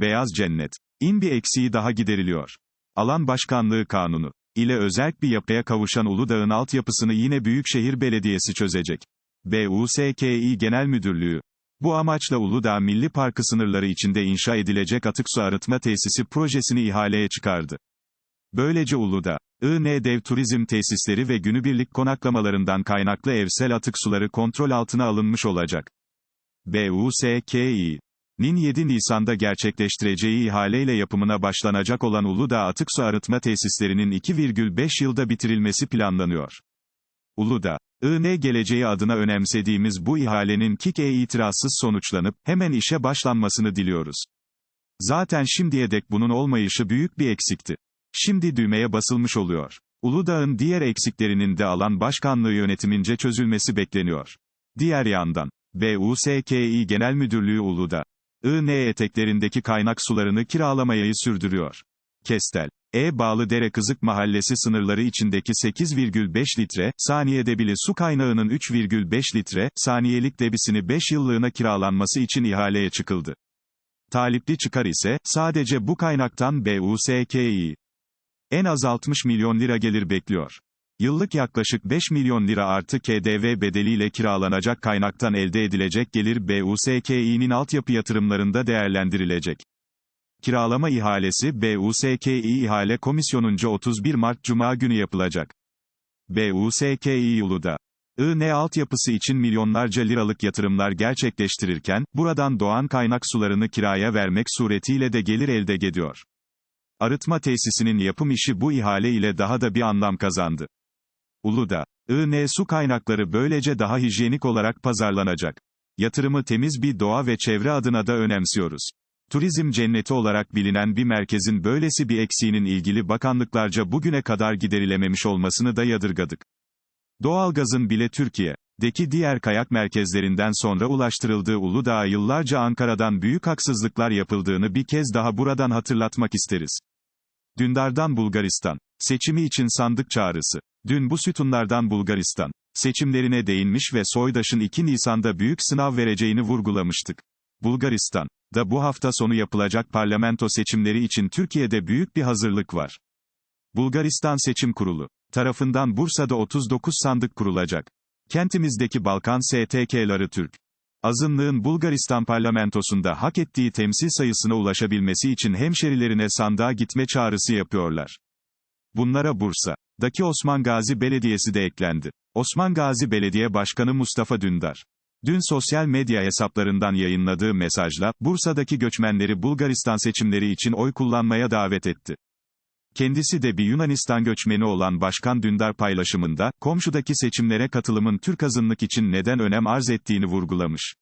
Beyaz cennet. İn bir eksiği daha gideriliyor. Alan Başkanlığı Kanunu ile özerk bir yapıya kavuşan Uludağ'ın altyapısını yine Büyükşehir Belediyesi çözecek. BUSKİ Genel Müdürlüğü. Bu amaçla Uludağ Milli Parkı sınırları içinde inşa edilecek atık su arıtma tesisi projesini ihaleye çıkardı. Böylece Uludağ, IN Dev Turizm Tesisleri ve günübirlik konaklamalarından kaynaklı evsel atık suları kontrol altına alınmış olacak. BUSKİ Nin 7 Nisan'da gerçekleştireceği ihaleyle yapımına başlanacak olan Uludağ Atık Su Arıtma Tesislerinin 2,5 yılda bitirilmesi planlanıyor. Uludağ, IN geleceği adına önemsediğimiz bu ihalenin KİK'e itirazsız sonuçlanıp, hemen işe başlanmasını diliyoruz. Zaten şimdiye dek bunun olmayışı büyük bir eksikti. Şimdi düğmeye basılmış oluyor. Uludağ'ın diğer eksiklerinin de alan başkanlığı yönetimince çözülmesi bekleniyor. Diğer yandan, BUSKİ Genel Müdürlüğü Uludağ, IN eteklerindeki kaynak sularını kiralamayı sürdürüyor. Kestel, E bağlı Dere Kızık Mahallesi sınırları içindeki 8,5 litre, saniyede bile su kaynağının 3,5 litre, saniyelik debisini 5 yıllığına kiralanması için ihaleye çıkıldı. Talipli çıkar ise, sadece bu kaynaktan BUSKİ. En az 60 milyon lira gelir bekliyor. Yıllık yaklaşık 5 milyon lira artı KDV bedeliyle kiralanacak kaynaktan elde edilecek gelir BUSKİ'nin altyapı yatırımlarında değerlendirilecek. Kiralama ihalesi BUSKİ İhale Komisyonunca 31 Mart Cuma günü yapılacak. BUSKİ Uludağ IN altyapısı için milyonlarca liralık yatırımlar gerçekleştirirken, buradan doğan kaynak sularını kiraya vermek suretiyle de gelir elde ediyor. Arıtma tesisinin yapım işi bu ihale ile daha da bir anlam kazandı. Uludağ, IN su kaynakları böylece daha hijyenik olarak pazarlanacak. Yatırımı temiz bir doğa ve çevre adına da önemsiyoruz. Turizm cenneti olarak bilinen bir merkezin böylesi bir eksiğinin ilgili bakanlıklarca bugüne kadar giderilememiş olmasını da yadırgadık. Doğalgazın bile Türkiye'deki diğer kayak merkezlerinden sonra ulaştırıldığı Uludağ'a yıllarca Ankara'dan büyük haksızlıklar yapıldığını bir kez daha buradan hatırlatmak isteriz. Dündar'dan Bulgaristan. Seçimi için sandık çağrısı. Dün bu sütunlardan Bulgaristan seçimlerine değinmiş ve Soydaş'ın 2 Nisan'da büyük sınav vereceğini vurgulamıştık. Bulgaristan da bu hafta sonu yapılacak parlamento seçimleri için Türkiye'de büyük bir hazırlık var. Bulgaristan Seçim Kurulu tarafından Bursa'da 39 sandık kurulacak. Kentimizdeki Balkan STK'ları Türk azınlığın Bulgaristan parlamentosunda hak ettiği temsil sayısına ulaşabilmesi için hemşerilerine sandığa gitme çağrısı yapıyorlar. Bunlara Bursa'daki Osman Gazi Belediyesi de eklendi. Osman Gazi Belediye Başkanı Mustafa Dündar, dün sosyal medya hesaplarından yayınladığı mesajla, Bursa'daki göçmenleri Bulgaristan seçimleri için oy kullanmaya davet etti. Kendisi de bir Yunanistan göçmeni olan Başkan Dündar paylaşımında, komşudaki seçimlere katılımın Türk azınlık için neden önem arz ettiğini vurgulamış.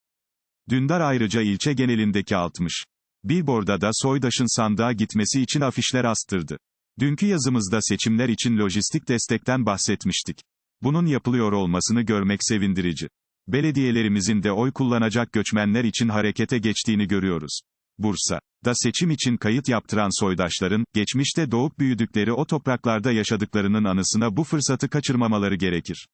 Dündar ayrıca ilçe genelindeki 60. Billboard'a da Soydaş'ın sandığa gitmesi için afişler astırdı. Dünkü yazımızda seçimler için lojistik destekten bahsetmiştik. Bunun yapılıyor olmasını görmek sevindirici. Belediyelerimizin de oy kullanacak göçmenler için harekete geçtiğini görüyoruz. Bursa da seçim için kayıt yaptıran soydaşların, geçmişte doğup büyüdükleri o topraklarda yaşadıklarının anısına bu fırsatı kaçırmamaları gerekir.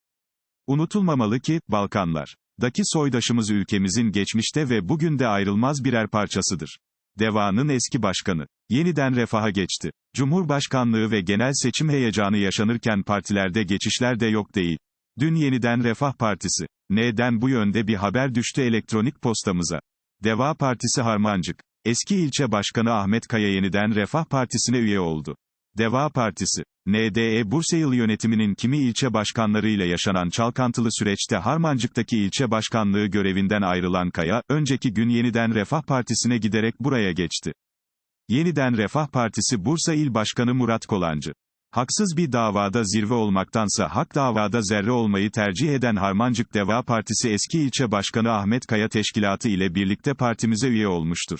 Unutulmamalı ki, Balkanlar, daki soydaşımız ülkemizin geçmişte ve bugün de ayrılmaz birer parçasıdır. Deva'nın eski başkanı, yeniden refaha geçti. Cumhurbaşkanlığı ve genel seçim heyecanı yaşanırken partilerde geçişler de yok değil. Dün yeniden Refah Partisi, neden bu yönde bir haber düştü elektronik postamıza. Deva Partisi Harmancık, eski ilçe başkanı Ahmet Kaya yeniden Refah Partisi'ne üye oldu. Deva Partisi, NDE Bursayıl yönetiminin kimi ilçe başkanlarıyla yaşanan çalkantılı süreçte Harmancık'taki ilçe başkanlığı görevinden ayrılan Kaya, önceki gün yeniden Refah Partisi'ne giderek buraya geçti. Yeniden Refah Partisi Bursa İl Başkanı Murat Kolancı. Haksız bir davada zirve olmaktansa hak davada zerre olmayı tercih eden Harmancık Deva Partisi eski ilçe başkanı Ahmet Kaya teşkilatı ile birlikte partimize üye olmuştur.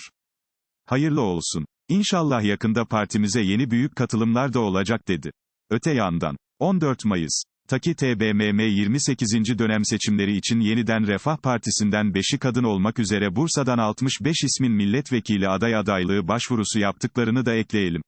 Hayırlı olsun. İnşallah yakında partimize yeni büyük katılımlar da olacak dedi. Öte yandan, 14 Mayıs, Taki TBMM 28. dönem seçimleri için yeniden Refah Partisi'nden 5'i kadın olmak üzere Bursa'dan 65 ismin milletvekili aday adaylığı başvurusu yaptıklarını da ekleyelim.